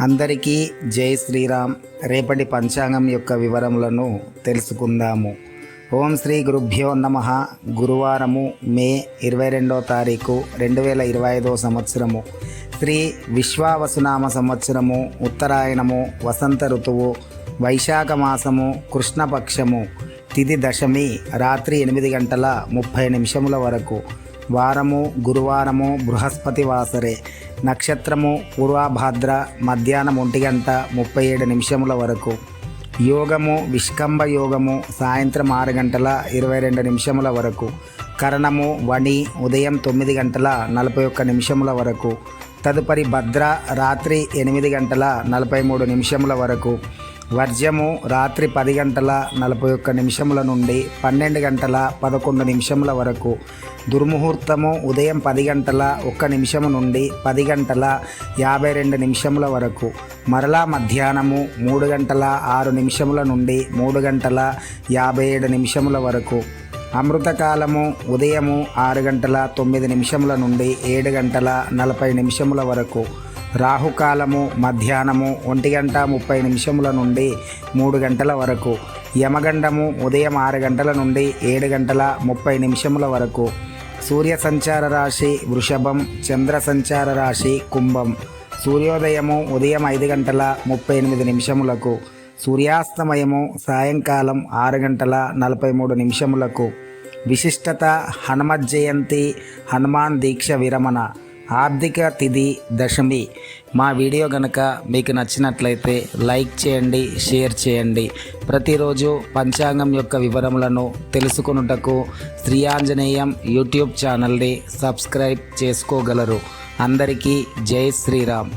అందరికీ జై శ్రీరామ్. రేపటి పంచాంగం యొక్క వివరములను తెలుసుకుందాము. ఓం శ్రీ గురుభ్యో నమ. గురువారము మే ఇరవై రెండో తారీఖు రెండు వేల ఇరవై ఐదో సంవత్సరము. శ్రీ విశ్వావసునామ సంవత్సరము ఉత్తరాయణము వసంత ఋతువు వైశాఖ మాసము కృష్ణపక్షము తిథి దశమి రాత్రి ఎనిమిది గంటల ముప్పై నిమిషముల వరకు. వారము గురువారము బృహస్పతి వాసరే నక్షత్రము పూర్వాభాద్ర మధ్యాహ్నం ఒంటి గంట ముప్పై ఏడు నిమిషముల వరకు. యోగము విష్కంభ యోగము సాయంత్రం ఆరు గంటల ఇరవై రెండు నిమిషముల వరకు. కరణము వణి ఉదయం తొమ్మిది గంటల నలభై ఒక్క నిమిషముల వరకు. తదుపరి భద్ర రాత్రి ఎనిమిది గంటల నలభై మూడు నిమిషముల వరకు. వర్జము రాత్రి పది గంటల నలభై ఒక్క నిమిషముల నుండి పన్నెండు గంటల పదకొండు నిమిషముల వరకు. దుర్ముహూర్తము ఉదయం పది గంటల ఒక్క నిమిషము నుండి పది గంటల యాభై రెండు నిమిషముల వరకు. మరలా మధ్యాహ్నము మూడు గంటల ఆరు నిమిషముల నుండి మూడు గంటల యాభై ఏడు నిమిషముల వరకు. అమృతకాలము ఉదయము ఆరు గంటల తొమ్మిది నిమిషముల నుండి ఏడు గంటల నలభై నిమిషముల వరకు. రాహుకాలము మధ్యాహ్నము ఒంటి గంట ముప్పై నిమిషముల నుండి మూడు గంటల వరకు యమగండము ఉదయం ఆరు గంటల నుండి ఏడు గంటల ముప్పై నిమిషముల వరకు సూర్య సంచార రాశి వృషభం చంద్ర సంచార రాశి కుంభం సూర్యోదయము ఉదయం ఐదు గంటల ముప్పై ఎనిమిది నిమిషములకు సూర్యాస్తమయము సాయంకాలం ఆరు గంటల నలభై మూడు నిమిషములకు విశిష్టత హనుమత్ జయంతి హనుమాన్ దీక్ష విరమణ. ఆర్థిక తిథి దశమి. మా వీడియో కనుక మీకు నచ్చినట్లయితే లైక్ చేయండి షేర్ చేయండి. ప్రతిరోజు పంచాంగం యొక్క వివరములను తెలుసుకొనుటకు శ్రీ ఆంజనేయం యూట్యూబ్ ఛానల్ని సబ్స్క్రైబ్ చేసుకోగలరు. అందరికీ జై శ్రీరామ్.